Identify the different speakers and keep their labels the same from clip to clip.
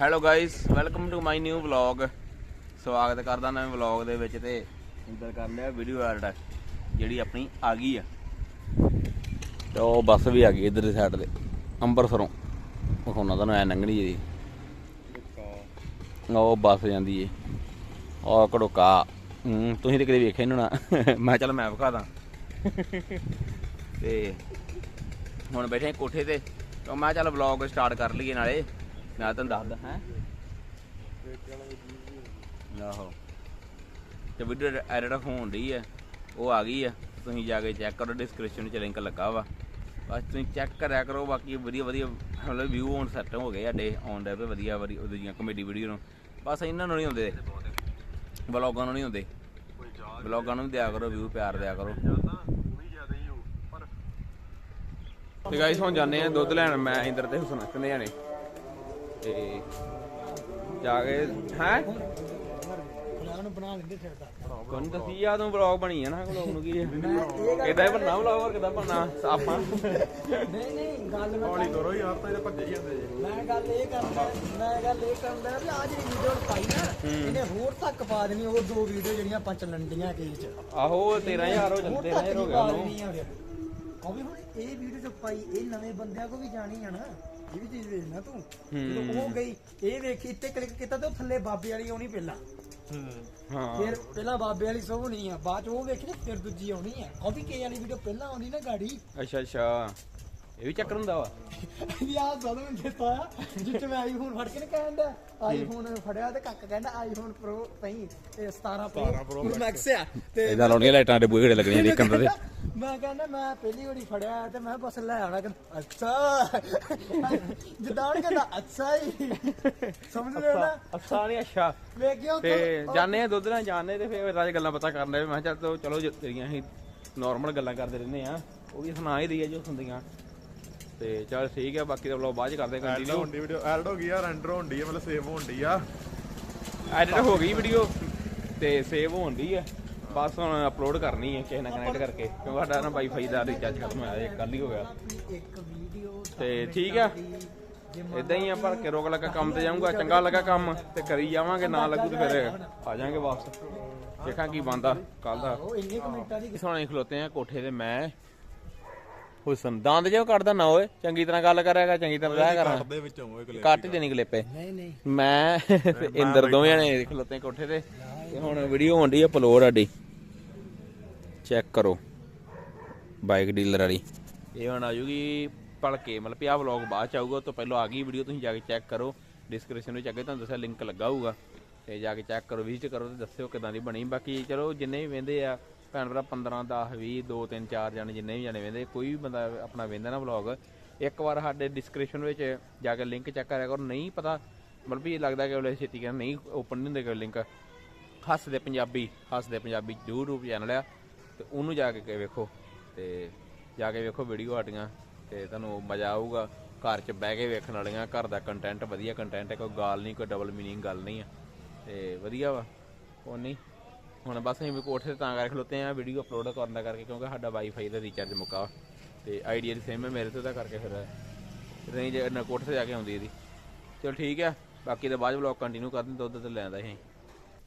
Speaker 1: Hello guys welcome to my new vlog ਸਵਾਗਤ ਕਰਦਾ ਨਵੇਂ ਵਲੌਗ ਦੇ ਵਿੱਚ ਤੇ ਇੰਦਰ ਕਰ ਲਿਆ ਵੀਡੀਓ ਐਡ ਜਿਹੜੀ ਆਪਣੀ ਆ ਗਈ ਆ। ਤੇ ਉਹ ਬੱਸ ਵੀ ਆ ਗਈ ਇਧਰ ਦੀ ਸਾਈਡ ਤੇ ਅੰਬਰਸਰੋਂ। ਵਿਖਾਉਣਾ ਤੁਹਾਨੂੰ ਐ ਲੰਘਣੀ ਜੀ ਉਹ ਬੱਸ ਜਾਂਦੀ ਏ। ਉਹ ਘੜੋਕਾ। ਹੂੰ ਤੁਸੀਂ ਤੇ ਕਦੇ ਵੇਖਿਆ ਇਹਨੂੰ ਨਾ ਮੈਂ ਚੱਲ ਮੈਂ ਵਿਖਾ ਦਾਂ। ਤੇ ਹੁਣ ਬੈਠੇ ਕੋਠੇ ਤੇ। ਤਾਂ ਮੈਂ ਚੱਲ ਵਲੌਗ ਸਟਾਰਟ ਕਰ ਲਈਏ ਨਾਲੇ। ਮੈਂ ਤੁਹਾਨੂੰ ਦੱਸਦਾ, ਹੈ। ਆਹੋ। ਤੇ ਵੀਡੀਓ ਐਡਿਟ ਹੋਣ ਡਈ ਹੈ ਉਹ ਆ ਗਈ ਆ। ਤੁਸੀਂ ਜਾ ਕੇ ਚੈੱਕ ਕਰੋ ਡਿਸਕ੍ਰਿਪਸ਼ਨ ਵਿੱਚ ਲਿੰਕ ਲੱਗਾ ਵਾ। ਬਸ ਤੁਸੀਂ ਚੈੱਕ ਕਰਿਆ ਕਰੋ, ਬਾਕੀ ਵਧੀਆ ਵਧੀਆ ਮਤਲਬ ਵਿਊ ਹੁਣ ਸੈੱਟ ਹੋ ਗਏ ਸਾਡੇ ਆਨ ਡੇ ਵਧੀਆ ਵਧੀਆ ਉਹਦੀਆਂ ਕਮੇਡੀ ਵੀਡੀਓ ਨੂੰ। ਬਸ ਇਹਨਾਂ ਨੂੰ ਨਹੀਂ ਹੁੰਦੇ ਵਲੌਗਾਂ ਨੂੰ ਨਹੀਂ ਹੁੰਦੇ ਵਲੌਗਾਂ ਨੂੰ ਦਿਆ ਕਰੋ ਵਿਊ ਪਿਆਰ ਦਿਆ ਕਰੋ। ਤੇ ਗਾਇਸ ਹੁਣ ਜਾਂਦੇ ਆ ਦੁੱਧ ਲੈਣ। ਮੈਂ ਇੰਦਰ ਤੇ ਹੁਸਨ ਕਿੰਨੇ ਜਾਣੇ ਤੇ ਜਾ ਕੇ ਹੈ?
Speaker 2: ਨੂੰ ਬਣਾ ਲੈਂਦੇ ਫਿਰਦਾ
Speaker 1: ਕੋਈ ਨੀ ਦੱਸੀ ਆ ਤੂੰ ਵਲੌਗ ਬਣੀ ਆ ਨਾ ਵਲੌਗ ਨੂੰ ਕੀ ਹੈ ਕਿਦਾਂ ਹੀ ਬਣਨਾ ਵਲੌਗ ਹੋਰ ਕਿਦਾਂ ਬਣਨਾ? ਆਪਾਂ।
Speaker 2: ਨਹੀਂ ਨਹੀਂ ਗੱਲ ਮੈਂ
Speaker 3: ਹੌਲੀ ਕਰੋ ਯਾਰ ਤਾਂ ਇਹ ਭੱਜੇ ਜਾਂਦੇ ਜੇ।
Speaker 2: ਮੈਂ ਗੱਲ ਇਹ ਕਰਦਾ ਮੈਂ ਗੱਲ ਇਹ ਕਰਦਾ ਵੀ ਆ ਜਿਹੜੀ ਵੀਡੀਓ ਪਾਈ ਨਾ ਇਹਨੇ ਹੋਰ ਤੱਕ ਪਾ ਦੇਣੀ ਉਹ ਦੋ ਵੀਡੀਓ ਜਿਹੜੀਆਂ ਆਪਾਂ ਚੱਲਣ ਡੀਆਂ ਕੇ ਚ।
Speaker 1: ਆਹੋ 13000 ਹੋ ਜਾਂਦੇ 13000 ਹੋ ਗਿਆ ਉਹਨੂੰ।
Speaker 2: ਉਹ ਵੀ ਹੁਣ ਇਹ ਵੀਡੀਓ ਜੋ ਪਾਈ ਇਹ ਨਵੇਂ ਬੰਦਿਆਂ ਕੋ ਵੀ ਜਾਣੀ ਆ ਨਾ ਇਹ ਵੀ ਚੀਜ਼ ਵੇਖਣਾ ਤੂੰ। ਜਦੋਂ ਉਹ ਗਈ ਇਹ ਵੇਖੀ ਇੱਥੇ ਕਲਿੱਕ ਕੀਤਾ ਤੇ ਉਹ ਥੱਲੇ ਬਾਬੇ ਵਾਲੀ ਆਉਣੀ ਪਹਿਲਾਂ।
Speaker 1: ਹਾਂ।
Speaker 2: ਫਿਰ ਪਹਿਲਾਂ ਬਾਬੇ ਵਾਲੀ ਸੋ ਹੋਣੀ ਆ ਬਾਅਦ ਚ ਉਹ ਵੇਖੀ ਤੇ ਫਿਰ ਦੂਜੀ ਆਉਣੀ ਆ। ਕਾਫੀ ਕੇ ਵਾਲੀ ਵੀਡੀਓ ਪਹਿਲਾਂ ਆਉਂਦੀ ਨਾ ਗਾੜੀ।
Speaker 1: ਅੱਛਾ ਅੱਛਾ। ਇਹ ਵੀ ਚੱਕਰ ਹੁੰਦਾ ਵਾ।
Speaker 2: ਵੀ ਆ ਜ਼ਦੋਂ ਮੈਨੂੰ ਦਿੱਤਾ ਜਿੱਥੇ ਮੈਂ ਆਈਫੋਨ ਫੜ ਕੇ ਨਾ ਕਹਿੰਦਾ ਆਈਫੋਨ ਫੜਿਆ ਤੇ ਕੱਕ ਕਹਿੰਦਾ ਆਈਫੋਨ ਪ੍ਰੋ ਨਹੀਂ ਤੇ 17 ਪ੍ਰੋ ਮੈਕਸ ਆ ਤੇ
Speaker 1: ਇਹਦਾ ਲਾਉਣੀਆਂ ਲਾਈਟਾਂ ਦੇ ਬੂਹੇ ਲੱਗਣੀਆਂ ਦੇਖਣ ਦੇ
Speaker 2: ਮੈਂ ਕਹਿੰਦਾ ਮੈਂ ਪਹਿਲੀ ਵਾਰੀ ਫੜਿਆ ਤੇ ਮੈਂ ਬਸ ਲੈ ਆਉਣਾ ਕਹਿੰਦਾ ਅੱਛਾ। ਜਿੱਦਾਂ ਕਹਿੰਦਾ ਅੱਛਾ ਹੀ। ਸਮਝ ਲਿਆ ਨਾ?
Speaker 1: ਅੱਛਾ ਨਹੀਂ ਅੱਛਾ।
Speaker 2: ਵੇਖ ਗਿਆ
Speaker 1: ਤੇ ਜਾਣੇ ਆ ਦੁੱਧ ਨਾਲ ਜਾਣੇ ਤੇ ਫਿਰ ਰਾਜ ਗੱਲਾਂ ਪਤਾ ਕਰਨੇ ਮੈਂ ਕਿਹਾ ਚੱਲ ਤੇਰੀਆਂ ਅਸੀਂ ਨਾਰਮਲ ਗੱਲਾਂ ਕਰਦੇ ਰਹਿੰਦੇ ਆ। ਉਹ ਵੀ ਸੁਣਾ ਹੀ ਰਹੀ ਆ ਜੋ ਹੁੰਦੀਆਂ। ਤੇ ਚਲ ਠੀਕ ਆ ਬਾਕੀ ਦਾ ਵਲੌਗ ਬਾਅਦ ਚ ਕਰਦੇ ਕੰਟੀਨਿਊ
Speaker 3: ਹੋਣ ਦੀ ਵੀਡੀਓ ਐਡ ਹੋ ਗਈ ਆ ਰੈਂਡਰ ਹੋਣ ਦੀ ਆ ਮਤਲਬ ਸੇਵ ਹੋਣ ਦੀ ਆ।
Speaker 1: ਐਡਿਟ ਹੋ ਗਈ ਵੀਡੀਓ ਤੇ ਸੇਵ ਹੋਣ ਦੀ ਆ। ਬਸ ਹੁਣ ਅਪਲੋਡ ਕਰਨੀ ਹੈ ਕਿਸੇ ਨਾਲ ਕਨੈਕਟ ਕਰਕੇ ਕਿਉਂਕਿ ਸਾਡਾ ਨਾ ਵਾਈਫਾਈ ਦਾ ਰਿਚਾਰਜ ਖਤਮ ਹੋਇਆ ਇਹ ਕੱਲ ਹੀ ਹੋ ਗਿਆ।
Speaker 2: ਇੱਕ ਵੀਡੀਓ
Speaker 1: ਤੇ ਠੀਕ ਆ। ਇਦਾਂ ਹੀ। ਆ ਭਰ ਕੇ ਰੋਕ ਲੱਗਾ ਕੰਮ ਤੇ ਜਾਊਂਗਾ ਚੰਗਾ ਲੱਗਾ ਕੰਮ ਤੇ ਕਰੀ ਜਾਵਾਂਗੇ ਨਾ ਲੱਗੂ ਤੇ ਫਿਰ ਆ ਜਾਾਂਗੇ ਵਾਪਸ। ਦੇਖਾਂ ਕੀ ਬੰਦਾ ਕੱਲ ਦਾ।
Speaker 2: ਉਹ ਇੰਨੇ ਕਮੈਂਟਾਂ ਦੀ
Speaker 1: ਸੋਹਣੇ ਖਲੋਤੇ ਆ ਕੋਠੇ ਤੇ ਮੈਂ ਹੁਸਨ। ਦੰਦ ਜਿਹਾ ਕੱਢਦਾ ਨਾ ਓਏ। ਚੰਗੀ ਤਰ੍ਹਾਂ ਗੱਲ ਕਰਿਆਗਾ ਚੰਗੀ ਤਰ੍ਹਾਂ ਰਹਿ ਕਰਾਂ।
Speaker 3: ਕੱਟ ਦੇ ਵਿੱਚੋਂ ਉਹ ਕਲਿੱਪ
Speaker 1: ਕੱਟ ਹੀ ਦੇਣੀ ਕਲਿੱਪੇ।
Speaker 2: ਨਹੀਂ ਨਹੀਂ।
Speaker 1: ਮੈਂ ਤੇ ਇੰਦਰ ਦੋਵੇਂ ਨੇ ਖਲੋਤੇ ਕੋਠੇ ਤੇ। ਤੇ ਹੁਣ ਵੀਡੀਓ ਹੋਣ ਦੀ ਅਪਲੋਡ ਸਾਡੀ। ਚੈੱਕ ਕਰੋ। ਬਾਈਕ ਡੀਲਰ ਵਾਲੀ। ਇਹ ਹੁਣ ਆ ਜੂਗੀ ਭਲਕੇ ਮਤਲਬ ਪਿਆ ਵਲੌਗ ਬਾਅਦ ਚ ਆਊਗਾ ਉਸ ਤੋਂ ਪਹਿਲਾਂ ਆ ਗਈ ਵੀਡੀਓ ਤੁਸੀਂ ਜਾ ਕੇ ਚੈੱਕ ਕਰੋ। ਡਿਸਕ੍ਰਿਪਸ਼ਨ ਵਿੱਚ ਅੱਗੇ ਤੁਹਾਨੂੰ ਦੱਸਿਆ ਲਿੰਕ ਲੱਗਾ ਹੋਊਗਾ। ਤੇ ਜਾ ਕੇ ਚੈੱਕ ਕਰੋ ਵਿਜ਼ਿਟ ਕਰੋ ਤੇ ਦੱਸਿਓ ਕਿਦਾਂ ਦੀ ਬਣੀ। ਬਾਕੀ ਚਲੋ ਜਿੰਨੇ ਵੀ ਵੇਂਦੇ ਆ ਭੈਣ ਭਰਾ 15 10 20 2 3 4 ਜਣੇ, ਜਿੰਨੇ ਵੀ ਜਾਣੇ ਵੇਂਦੇ, ਕੋਈ ਵੀ ਬੰਦਾ ਆਪਣਾ ਵੇਂਦਾ ਨਾ ਵਲੌਗ ਇੱਕ ਵਾਰ ਸਾਡੇ ਡਿਸਕ੍ਰਿਪਸ਼ਨ ਵਿੱਚ ਜਾ ਕੇ ਲਿੰਕ ਚੈੱਕ ਕਰਿਆ ਕਰੋ, ਨਹੀਂ ਪਤਾ, ਮਤਲਬ ਵੀ ਲੱਗਦਾ ਕਿ ਉਹਲੇ ਛੇਤੀ ਕਹਿੰਦਾ, ਨਹੀਂ ਓਪਨ ਨਹੀਂ ਹੁੰਦੇ ਕੋਈ ਲਿੰਕ ਹੱਸਦੇ ਪੰਜਾਬੀ ਹੱਸਦੇ ਪੰਜਾਬੀ YouTube ਚੈਨਲ ਆ, ਤੇ ਉਹਨੂੰ ਜਾ ਕੇ ਵੇਖੋ, ਤੇ ਜਾ ਕੇ ਵੇਖੋ ਵੀਡੀਓ ਆਟੀਆਂ ਤੇ ਤੁਹਾਨੂੰ ਮਜ਼ਾ ਆਊਗਾ, ਘਰ 'ਚ ਬਹਿ ਕੇ ਵੇਖਣ ਵਾਲੀਆਂ, ਘਰ ਦਾ ਕੰਟੈਂਟ ਵਧੀਆ ਕੰਟੈਂਟ ਹੈ, ਕੋਈ ਗਾਲ ਨਹੀਂ, ਕੋਈ ਡਬਲ ਮੀਨਿੰਗ ਗੱਲ ਨਹੀਂ ਆ ਤੇ ਵਧੀਆ ਵਾ ਉਹ ਨਹੀਂ। ਹੁਣ ਬਸ ਅਸੀਂ ਵੀ ਕੋਠੇ ਤੇ ਤਾਂ ਕਰਕੇ ਖਲੋਤੇ ਆ ਵੀਡੀਓ ਅਪਲੋਡ ਕਰਨ ਦਾ ਕਰਕੇ, ਕਿਉਂਕਿ ਸਾਡਾ ਵਾਈਫਾਈ ਦਾ ਰੀਚਾਰਜ ਮੁੱਕਾ ਵਾ। ਤੇ ਆਈਡੀਆ ਦੀ ਸਿਮ ਹੈ ਮੇਰੇ ਤੇ ਤਾਂ ਕਰਕੇ ਫਿਰ ਰੇਂਜ ਨਾ ਕੋਠੇ ਤੇ ਜਾ ਕੇ ਆਉਂਦੀ ਇਹਦੀ। ਚਲ ਠੀਕ ਆ, ਬਾਕੀ ਤਾਂ ਬਾਅਦ ਵਲੌਗ ਕੰਟੀਨਿਊ ਕਰਦੇ ਦੁੱਧ ਤੇ ਲੈਂਦਾ ਅਸੀਂ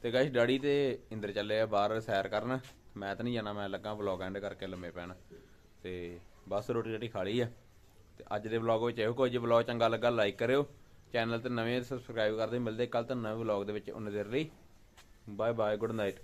Speaker 1: ਤੇ ਗਾਇਸ ਡੈਡੀ ਤੇ ਇੰਦਰ ਚੱਲੇ ਆ ਬਾਹਰ ਸੈਰ ਕਰਨ। ਮੈਂ ਤਾਂ ਨਹੀਂ ਜਾਣਾ, ਮੈਂ ਲੱਗਾ ਵਲੌਗ ਐਂਡ ਕਰਕੇ ਲੰਮੇ ਪੈਣ। ਤੇ ਬਸ ਰੋਟੀ ਰੋਟੀ ਖਾ ਲਈ ਆ। ਤੇ ਅੱਜ ਦੇ ਵਲੌਗ ਵਿੱਚ ਇਹੋ ਕੁਝ ਵਲੌਗ ਚੰਗਾ ਲੱਗਾ ਲਾਈਕ ਕਰਿਓ। ਚੈਨਲ ਤੇ ਨਵੇਂ ਸਬਸਕ੍ਰਾਈਬ ਕਰਦੇ, ਮਿਲਦੇ ਕੱਲ ਤਾਂ ਨਵੇਂ ਵਲੌਗ ਦੇ ਵਿੱਚ ਉਹਨਾਂ ਦੇਰ ਲਈ। Bye bye good night